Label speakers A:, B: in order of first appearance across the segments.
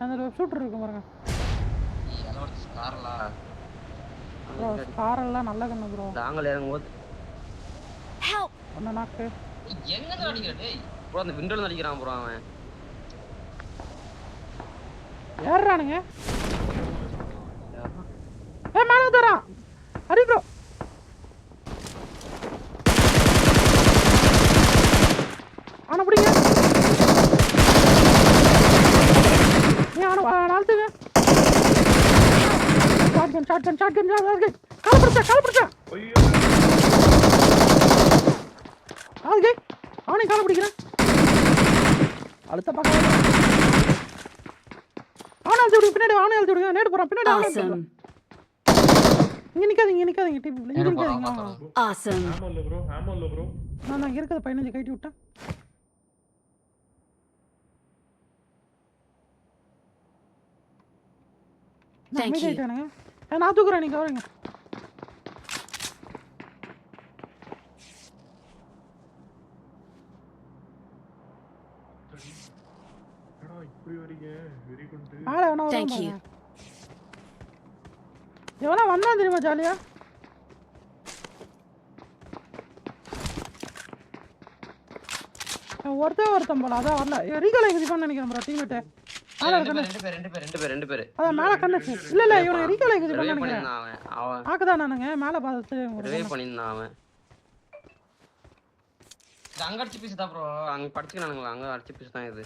A: அந்த ஷூட்டர் இருக்கு பாருங்க. ப்ரோ நல்ல கண்ணு ப்ரோ
B: நாங்கள்
C: இறங்கும்
A: ஒன்ன நாக்கு
B: எங்க இருந்து அடிக்கிறான் டேய் ப்ரோ அந்த விண்டோல அடிக்கிறான் ப்ரோ அவன்.
A: யாரா ஷாட்கன் ஷாட்கன் ஷாட்கன் கால பிடிச்சா கால பிடிச்சா ஆளுகே அவனையும் கால் பிடிக்கிறேன். அழுத்த பக்கம் அவனை அழுத்தி விடுங்க பின்னாடி அவனை அழுத்தி விடுங்க. நேடு போகிறான் பின்னாடி அவனை இங்கே நிற்காதீங்க இங்கே நிற்காதீங்க டிபி இங்கே நிற்காதீங்க
C: ஆசம்
D: ஆமா இல்ல ப்ரோ ஆமா இல்ல ப்ரோ
A: நான் நான் இருக்கத 15 கட்டி விட்டேன்.
C: Thank you.
A: நான் தூக்குறேன்
D: நீங்கள் வரீங்க
A: எவ்வளோ வந்தான் தெரியுமா ஜாலியா? ஒருத்தன் ஒருத்தன் போல அதான் வரல. ரீகால் எங்கே நினைக்கிறேன் டீம் கிட்ட.
B: ரெண்டு பேர் ரெண்டு பேர் ரெண்டு பேர் ரெண்டு பேர்
A: அதான் மேலே கண்ணு. இல்ல இல்ல இவனுக்கு ரீகால் நினைக்கிறேன்
B: பண்ணியிருந்தான் அவன்.
A: ஆக்குதான் நானுங்க மேலே பார்த்து
B: ரிவே பண்ணியிருந்தான் அவன். அங்க அடிச்சு பீஸ் தான் ப்ரோ அங்க படிச்சுக்கிறானுங்களா? அங்க அடிச்சு பீஸ் தான் இது.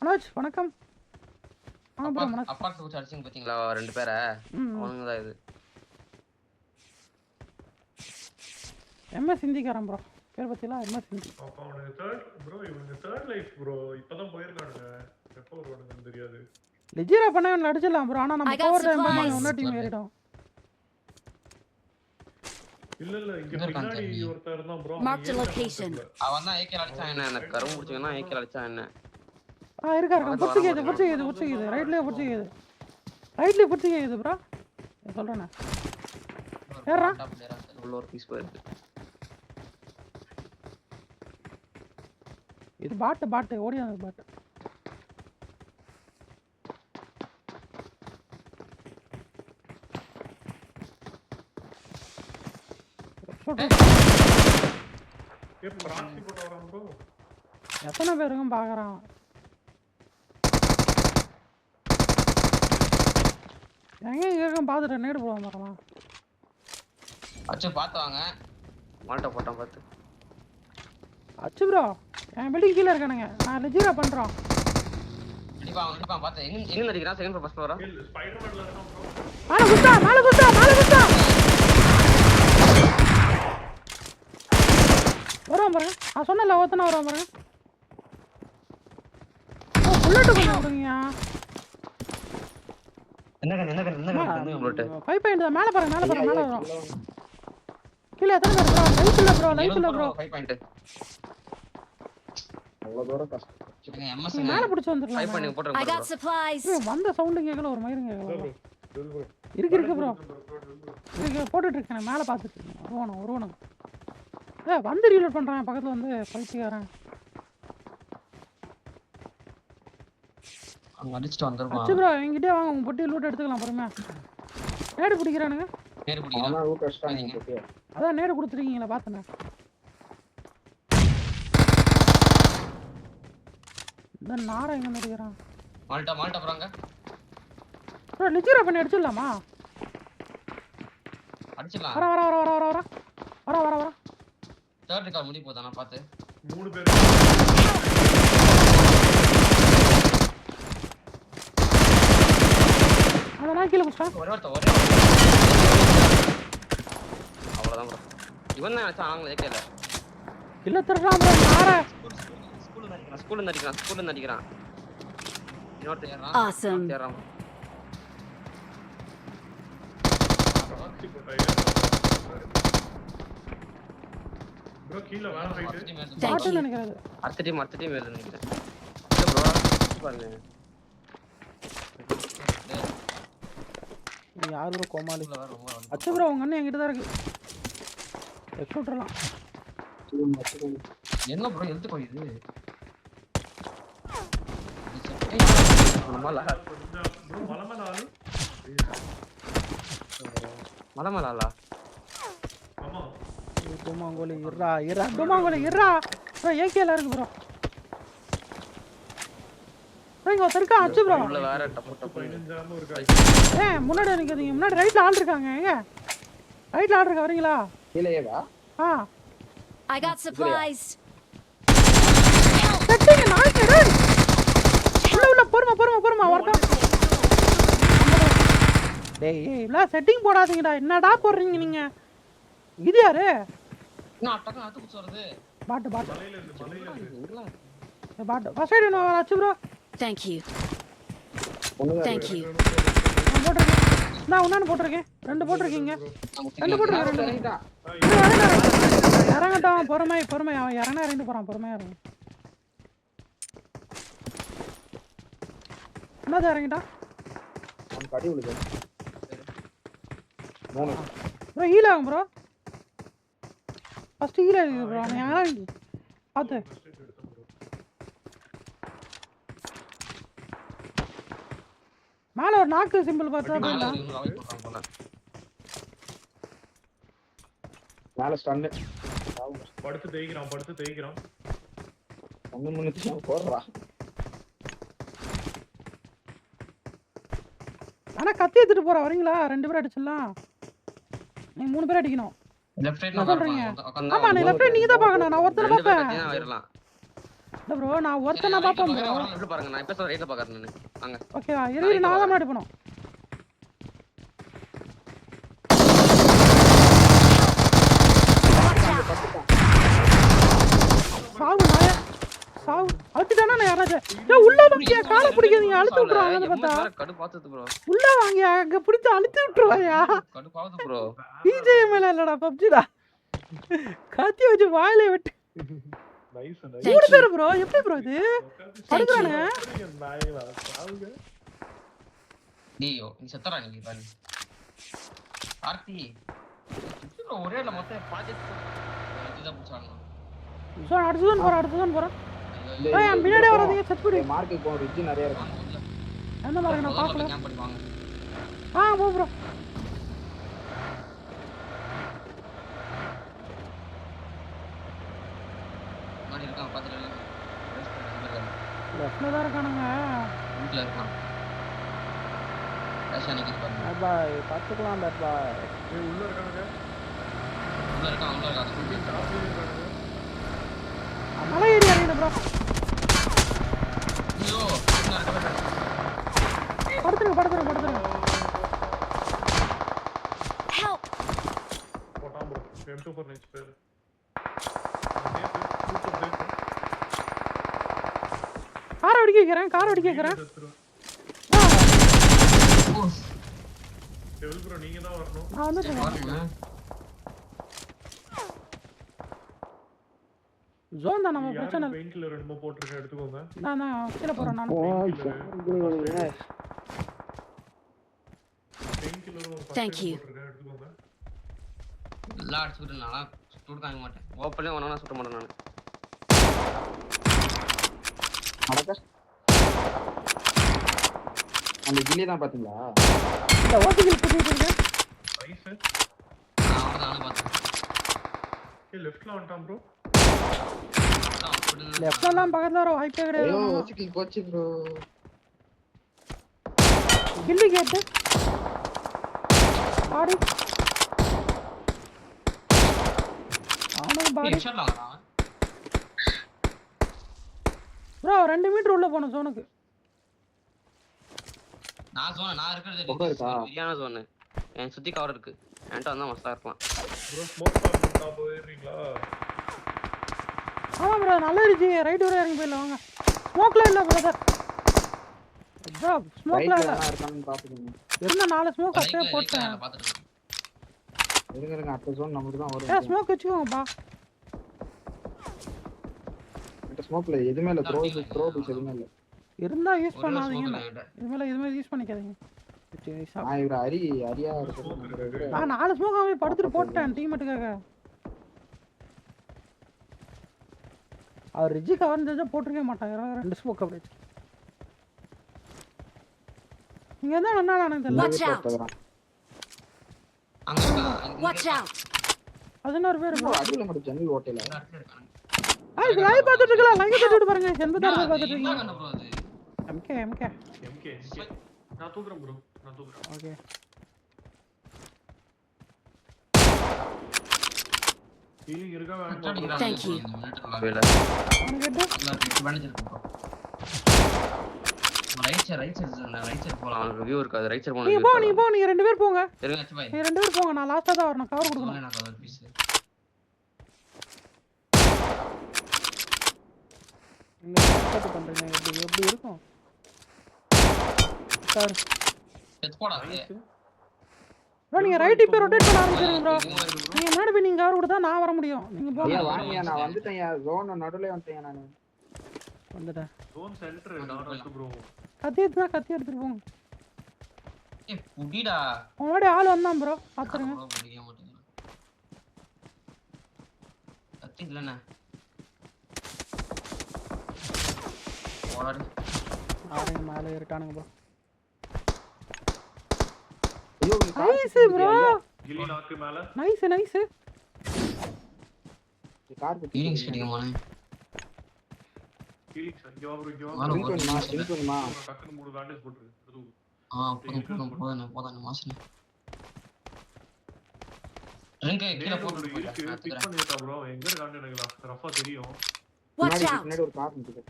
A: மனோஜ் வணக்கம். ஆ ப்ரோ வணக்கம்
B: அப்பா வச்சு அடிச்சுங்க பாத்தீங்களா? ரெண்டு பேரை. அவனுங்க தான் இது?
A: எம்எஸ் ஹிந்திக்காரன் ப்ரோ பேர் எம்எஸ் ஹிந்தி
D: அப்ப அவனுக்கு தேர்ட் ப்ரோ இவனுக்கு தேர்ட் லைஃப் ப்ரோ இப்பதான் போயிருக்கானுங்க. எப்போ வருவானுங்கன்னு தெரியாது.
A: லெஜிரா பண்ண இவனை அடிச்சிடலாம் ப்ரோ ஆனால் நம்ம பவர் டைம் பண்ணி. இன்னொரு டீம் ஏறிடும்.
D: இல்ல இல்ல இங்க பின்னாடி? ஒருத்தர் தான் ப்ரோ
C: Marked a location.
B: அவன் தான் ஏக்கேல அடிச்சான் என்ன? எனக்கு கரும்பு பிடிச்சிங்கன்னா ஏக்கேல அடிச்சான் என்ன?
A: ஆ இருக்கா இருக்கா. பிடிச்சிக்கிது பிடிச்சிக்கிது பிடிச்சிக்கிது. ரைட்லேயே பிடிச்சிக்கிது. ரைட்லேயே பிடிச்சிக்கிது ப்ரோ சொல்கிறேண்ணே ஏறா.
B: உள்ள ஒரு பீஸ் போயிருக்கு.
A: இது பாட்டு பாட்டு ஓடியா பாட்டு. எத்தனை பேருக்கும் பாக்குறான்? எங்க இருக்கும் பாத்துட்டு நேடு போக மாட்டான்
B: அச்சு பாத்து வாங்க. மாட்டை போட்டான் பாத்து.
A: அச்சு ப்ரோ. பில்டிங் கீழே இருக்கானுங்க. நான் லெஜிரா பண்ணுறோம்
B: அடிப்பான் அவன் அடிப்பான் பார்த்து எங்க எங்க அடிக்கிறான் செகண்ட் ஃப்ளோர் ஃபர்ஸ்ட் ஃப்ளோரா
D: இல்ல ஸ்பைடர்மேன்ல இருக்கான் ப்ரோ
A: மேலே குத்தா மேலே குத்தா மேலே குத்தா. வருவான் பாருங்க. நான் சொன்னல ஒருத்தனை வருவான் பாருங்க. ஓ புல்லட்டு கொஞ்சம் விடுங்கயா
B: என்ன கண்ணு என்ன கண்ணு என்ன கண்ணு புல்லட்
A: ஃபைவ் பாயிண்ட் தான். மேலே பாருங்க மேலே பாருங்க மேலே வரும். கீழே எத்தனை பேர் இல்லை ப்ரோ லைஃப் இல்லை ப்ரோ
B: 5 பாயிண்ட்
E: அவ்வளவு தூரம் கஷ்டம்.
A: வந்த சவுண்ட் கேக்கல ஒரு மயிரும் இருக்கு ப்ரோ இருக்கு போட்டுட்டு இருக்கேன் மேல பாத்துட்டு இருக்கேன். ஒருவனும் வந்து ரீலோட் பண்றான் பக்கத்துல வந்து பைத்தியக்காரன். ப்ரோ என்கிட்ட வாங்க உங்க பொட்டி லூட் எடுத்துக்கலாம் பொறுமையா. நேடு பிடிக்கிறானுங்க. அதான் நேடு கொடுத்துருக்கீங்களா பார்த்தேன் இந்த நாரை எங்க அடிக்கிறான்
B: மால்ட்டா மால்ட்டா போறாங்க.
A: ப்ரோ லிச்சிரா பண்ணி அடிச்சிடலாமா?
B: அடிச்சிடலாம்.
A: வர வர வர வர வர வர. வர வர வர.
B: தேர்ட் கால் முடி போதானா பார்த்து.
D: மூணு பேர்.
A: அந்த நான் கீழே பிடிச்சா
B: ஒரே ஒருத்த ஒரே அவ்வளவுதான் bro இவன் தான் அடிச்சான் ஆங்களே ஏக்கேல
A: இல்லை திருடுறான் ப்ரோ நாரை.
B: ஸ்கூல்ல நடிக்கிறான் ஸ்கூல்ல நடிக்கிறான் இன்னொருத்தன் ஏறான்
C: ஆசம்
B: ஏறான் அடுத்த டீம் அடுத்த டீம் வேற நினைக்கிறேன் இல்ல
A: ப்ரோ உங்க அண்ணன் என்கிட்ட தான் இருக்கு.
B: என்ன ப்ரோ எழுத்து மலை
D: கொஞ்சம் ப்ரோ மலை மேல ஆளு
B: மலை மேல ஆளா
D: ஆமா
A: டுமாங்கோலி இருறா இருறா டுமாங்கோலி இருறா. ப்ரோ ஏகேல இருக்கு ப்ரோ. ப்ரோ இங்க ஒருத்தர் இருக்கான் அச்சு ப்ரோ.
B: உள்ள வேற டப்பு டப்பு
D: பதினஞ்சாம இருக்கா
A: ஏன் முன்னாடி நிற்காதீங்க முன்னாடி ரைட்ல ஆள் இருக்காங்க ஏங்க? ரைட்ல ஆள் இருக்கா வரீங்களா? ஆ.
C: Got supplies.
A: செட்டிங்க நாய்க்கு டேய் உள்ள உள்ள பொறுமை பொறுமை பொறுமை வரட்டும் டேய் ஏய் இவ்வளோ செட்டிங் போடாதீங்கடா. என்னடா போடுறீங்க நீங்க? இது யாரு? பாட்டு பாட்டு. பாட்டு. ஃபர்ஸ்ட் எய்ட் என்ன ப்ரோ.
E: ஒண்ணுதான்
C: Thank you.
A: நான் போட்டிருக்கேன். நான் ஒன்று போட்டிருக்கேன். ரெண்டு போட்டிருக்கீங்க. ரெண்டு போட்டிருக்கேன் ரெண்டு இறங்கட்டும். பொறுமை பொறுமை. அவன் இறங்கினா இறங்கிட்டு போறான். பொறுமையா இறங்கு என்னது இறங்கிட்டான்
E: அவனுக்கு அடி விழுது மூணு.
A: ப்ரோ ஹீல் ஆகும் ப்ரோ. ஃபர்ஸ்ட் ஹீல் ஆகுது ப்ரோ அவன் இறங்கி பார்த்து மேலே ஒரு நாக்கு சிம்பிள் பார்த்தா
B: மேல
E: ஸ்டன்னு
D: படுத்து தேய்க்கிறான் படுத்து தேய்க்கிறான்
E: ஒண்ணு முன்னூத்தி போடுறா
A: ஆனா கத்தி எடுத்துட்டு போற வரீங்களா? ரெண்டு பேரும் அடிச்சிடலாம். நீங்க மூணு பேர் அடிக்கணும். சொல்றீங்க? ஆமா நீ லெஃப்ட் நீங்க தான் பார்க்கணும். நான் ஒருத்தனை
B: ரெண்டு பேர்
A: இல்ல ப்ரோ நான் ஒருத்தனை பார்ப்பேன் ப்ரோ
B: லெஃப்ட் பாருங்க நான் இப்ப சொல்ற ரைட்ல பாக்கறேன் நானு. வாங்க.
A: ஓகேவா இரு நான் தான் முன்னாடி நாய சாவு அழுத்திட்டானா நான் யாராச்சும் ஏய் உள்ள வாங்கியா காலை பிடிக்காதீங்க அழுத்தி விட்டுருவாங்க அதை பார்த்தா.
B: கடு பாத்துது ப்ரோ
A: உள்ள வாங்கியா அங்க பிடிச்சு அழுத்தி
B: கடு பாவுது ப்ரோ
A: பிஜேஎம்எல் இல்லடா பப்ஜிடா கத்தி வச்சு வாயிலே விட்டு. மூணு. பேர் ப்ரோ எப்படி ப்ரோ இது? படுக்கிறானே
D: நாயங்களா சாவுங்க
B: டேய் நீ செத்தறா நீ பாரு. ஆர்த்தி எப்படி bro ஒரே இல்ல மொத்தம் ப்ராஜெக்ட் இதுதான் புடிச்சாங்க
A: ஸோ அடுத்த தான் போகிறேன் அடுத்த பின்னாடியே வராதீங்க செத்து போடு
E: மார்க்கு போகும் ரிட்ஜ் நிறைய இருக்கு.
B: வாங்க உள்ள
A: எந்த மாதிரி நான் பார்க்கல.
B: பண்ணி
A: ஆ போ ப்ரோ லெஃப்டில் தான் இருக்கானுங்க.
B: வீட்டுல இருக்கான்.
A: பாய் பார்த்துக்கலாம் பாய்
D: ஏய், உள்ள இருக்கானுங்க
B: உள்ள இருக்கான் உள்ள இருக்கான்.
D: சுத்தி சாப்பிட்டு இருக்கானுங்க.
A: மலை ஏறி இறங்கின ப்ரோ
B: ஐயோ உள்ள இருக்கான்
A: படுத்துருங்க படுத்துருங்க படுத்துருங்க.
C: Help!
D: போட்டான் bro M two four nines பேர் சூப்பர் சேஃப்
A: காரை வெடிக்க வைக்கிறேன் காரை வெடிக்க வைக்கிறேன்.
D: ப்ரோ நீங்க தான் வரணும்.
A: நான் வந்துட்டு ஜோன் தான் நம்ம பிரச்சனை
D: யாரும் பெயின் கில்லர் ரெண்டுமோ போட்டிருக்கேன் எடுத்துக்கோங்க.
A: நான் தான் கீழே நான்
D: பெயின். போட்டிருக்கேன் எடுத்துக்கோங்க.
B: எல்லாம் அடிச்சுட்டு நான்லாம் சுட்டு காங்க மாட்டேன். ஓப்பன்லேயே ஒன்றா சுட்ட மாட்டேன் நான்.
E: நடக்க அந்த கில்லி தான் பாத்தீங்களா
A: இந்த ஓட்டிகள் கூட்டிகிட்டு இருக்கேன்
D: நைஸ்
B: நான் நானும் பார்த்தேன்.
D: லெஃப்ட்ல வந்துட்டான் ப்ரோ
B: அப்படி
A: லெஃப்ட்லாம் பக்கத்தில் வர வாய்ப்பே
E: ஐயோ
A: கிடையாது
E: வச்சுக்கி போச்சு ப்ரோ
A: கில்லி கேட்டு பாடி அவனுக்கு பாடி ப்ரோ ரெண்டு மீட்டர் உள்ள போகணும் ஜோனுக்கு
B: நான் சொன்னேன் நான் இருக்கிறது
E: பக்கம் இருக்கா?
B: சரியான ஜோனு என் சுத்தி கவர் இருக்கு. என்கிட்ட வந்தா மஸ்தா இருக்கலாம்
D: ப்ரோ ஸ்மோக் பண்ணா போயிடுறீங்களா
A: ஆமாம் ப்ரோ நல்லா இருந்துச்சு. ரைட் வரை இறங்கி போயிடலாம் வாங்க. ஸ்மோக்கில் இல்லை பிரதர் ப்ரோ ஸ்மோக்கில்
E: ரைட்ல
A: இல்லை.
E: என்ன
A: இருந்த நாலு ஸ்மோக் அப்படியே போட்டேன்.
E: இருங்க இருங்க அடுத்த ஜோன் நமக்கு தான் வரும்.
A: ஸ்மோக் வச்சுக்கோங்கப்பா.
E: இந்த ஸ்மோக்ல எதுவுமே இல்ல த்ரோ த்ரோ பீஸ் எதுவுமே இல்ல.
A: இருந்தால் யூஸ் பண்ணாதீங்க. இதுமாதிரி இதுமாதிரி யூஸ் பண்ணிக்காதீங்க.
E: நான் இவர அரி அரியா இருக்கிறது
A: நான் நாலு ஸ்மோக் அவன் படுத்துட்டு போட்டேன் டீமெட்டுக்காக அவர் ரிஜி கவர் தெரிஞ்சா போட்டிருக்கவே மாட்டாங்க ரெண்டு ஸ்மோக் அப்படி இங்க இருந்தா என்ன எனக்கு தெரியல! பதினோரு பேர்
E: ஜன்னல் ஓட்டையில
A: லைவ் பார்த்துட்டு இருக்கலாம். லைவ் பார்த்துட்டு பாருங்க எண்பத்தாறு பேர்? பார்த்துட்டு இருக்கீங்க. எம்கே எம்கே
D: எம்கே நான் தூக்குறேன் ப்ரோ நான் தூக்குறேன்.
A: ஓகே
D: ஹீலிங் இருக்கா
B: கரெக்டா
D: வேணும்
B: அடிக்கிறானுங்க
C: Thank
B: bro
C: you.
B: இந்த military lobbyல.
A: உனக்கு
B: bro. Right side right side right side போலாம் வியூ இருக்காது ரைட் சைடு போலாம்
A: போ நீங்க போ நீங்க ரெண்டு பேர் போங்க
B: இருங்க அச்சு பாய்
A: நீங்க ரெண்டு பேர் போங்க நான் லாஸ்டா தான் வரணும் கவர் கொடுக்கணும்
B: பீஸ்
A: பண்றீங்க எப்படி எப்படி இருக்கும் சார்
B: செத்து போடா.
A: ப்ரோ நீங்க ரைட் இப்போ ரொட்டேட் பண்ண ஆரம்பிச்சிருங்க ப்ரோ. நீங்க முன்னாடி போய் நீங்க கவர் கொடுத்தா நான் வர முடியும் நீங்க போங்க
E: ஐயா வாங்க நான் வந்துட்டேன் ஜோன் நடுவுல வந்துட்டேன் நான்
A: வந்துட்டேன்
D: ஜோன் சென்டர் நான் வந்து ப்ரோ
A: கத்தி எடுத்து கத்தி எடுத்துட்டு போங்க
B: ஏய், புடிடா.
A: முன்னாடி ஆள் வந்தான் ப்ரோ பாத்துருங்க.
B: கத்தி இல்லைண்ணே. போடாடி.
A: ஆளுங்க மேலே ஏறிட்டானுங்க ப்ரோ
E: ஐயோ
A: நைஸ் ப்ரோ.
D: கில்லி நாக்கு மேல.
A: நைஸ் நைஸ்
E: இந்த car குத்திருச்சு.
B: Healing ஸ்டேடியம் போனே.
D: ஹீலிங் சார் இங்க வா ப்ரோ இங்க வா
E: drink வேணுமா?
D: bro. டக்குனு மூணு பேண்டேஜ் போட்டுரு.
B: ஆ, போதும், போதும், போதும், போதும், drink அ கீழே நான்
D: பிக். பண்ணிட்டா ப்ரோ எங்க இருக்கான்னு எனக்கு ரஃபா தெரியும்!
E: பின்னாடி ஒரு கார் நிக்குது.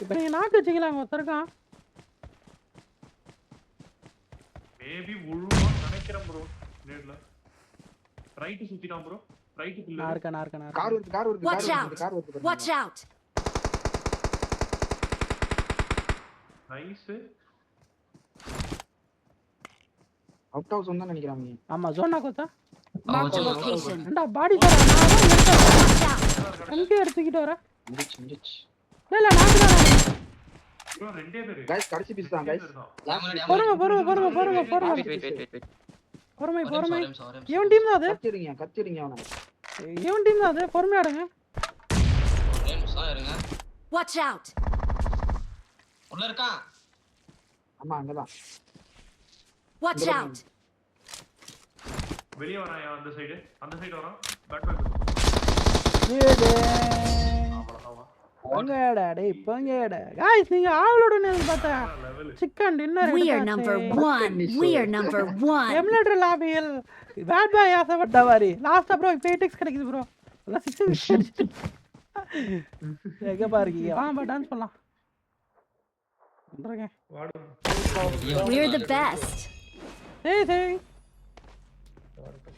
A: இப்போ நீங்க நாக்கு வச்சிங்களா அங்க ஒருத்தருக்கான்
D: மேபி விழுவான்னு நினைக்கிறேன் ப்ரோ நேர்ல. ரைட் சுத்திட்டான் ப்ரோ ரைட்
A: நான்
D: பில்லர்
A: இருக்கேன் நான் இருக்கேன். நான்
E: கார் வருது கார் வருது
C: out.
E: வருது கார் வருது
C: Watch out!
D: Nice
E: out house தான் நினைக்கிறாங்க
A: ஆமா ஜோன்
C: the
B: வச்சு,
C: location.
A: ஏண்டா பாடி தர நான் தான் எடுத்தேன். எடுத்துக்கிட்டு வரேன்
E: முடிச்சு முடிச்சு.
A: இல்ல நாக்கு தான்
E: கைஸ் கடைசி பீஸ் தான் கைஸ்
A: பொறுமை. பொறுமை. பொறுமை பொறுமை பொறுமை. பொறுமை பொறுமை இவன் டீம் தான் அது?
E: கத்திடுங்க கத்திடுங்க அவனை.
A: இவன் டீம் தான் அது? பொறுமையா இருங்க.
B: ஒரே நிமிஷம் இருங்க.
C: Watch out!
B: உள்ள இருக்கான்
E: ஆமா அங்கதான்.
C: Watch out!
D: வெளிய வரான் அந்த சைடு அந்த சைடு வரான். பேட் பேக் அவ்வளவுதான்
A: பொங்கடா டேய் பொங்கடா காய்ஸ் நீங்க ஆவலோட நேரம் பார்த்தா chicken dinner
C: We are number one. We are number one.
A: Emulator லாபியில் bad boy ஆசைப்பட்ட மாதிரி லாஸ்ட் இப்போ எயிட் கிடைக்குது ப்ரோ அதான் சிக்ஸ் எங்க பாருக்கீங்க வாங்க டான்ஸ் பண்ணலாம். வந்துருங்க.
D: வாடு
C: We're the best.
A: சரி சரி
D: okay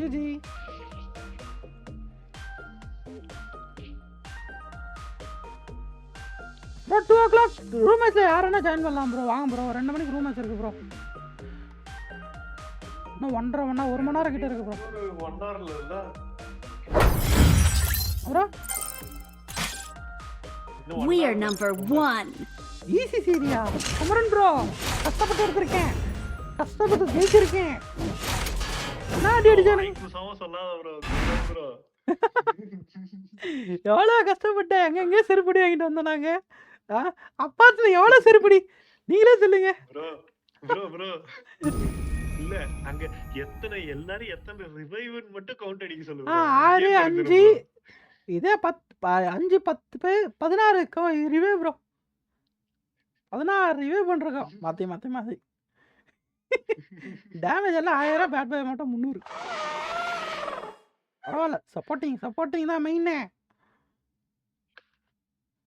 A: GG. Bro two o'clock room மேட்ச்சில் யாருன்னா ஜாயின் பண்ணலாம் ப்ரோ வாங்க ப்ரோ ரெண்டு மணிக்கு ரூம் மேட்ச் இருக்கு ப்ரோ இன்னும் ஒன்றரை மணி நேரம் ஒரு மணி நேரம் கிட்ட இருக்கு bro bro
C: We are number one.
A: Easy Syria Kumaran bro கஷ்டப்பட்டு எடுத்திருக்கேன். கஷ்டப்பட்டு ஜெயிச்சிருக்கேன். என்ன அடி அடிச்சானு
D: குசாம சொல்லாத ப்ரோ ப்ரோ
A: எவ்வளோ கஷ்டப்பட்டேன் எங்க எங்கே செருப்படி வாங்கிட்டு வந்தோம் நாங்க? அப்பாத்துல எவ்வளோ செருப்படி? நீங்களே சொல்லுங்க.
D: இல்ல அங்க எத்தனை எல்லாரும் எத்தனை ரிவைவர் மட்டும் கவுண்ட் அடிக்க சொல்லுங்க
A: ஆறு அஞ்சு. இதே பத் ப- அஞ்சு பத்து பேர் பதினாறு ரிவே ப்ரோ பதினாறு ரிவே பண்ணிருக்கோம். மாற்றி மாற்றி மாற்றி டேமேஜ் எல்லாம் ஆயிரம் பேட் பாய் மட்டும் முந்நூறு. பரவாயில்ல சப்போர்ட்டிங் சப்போர்ட்டிங் தான் மெயினே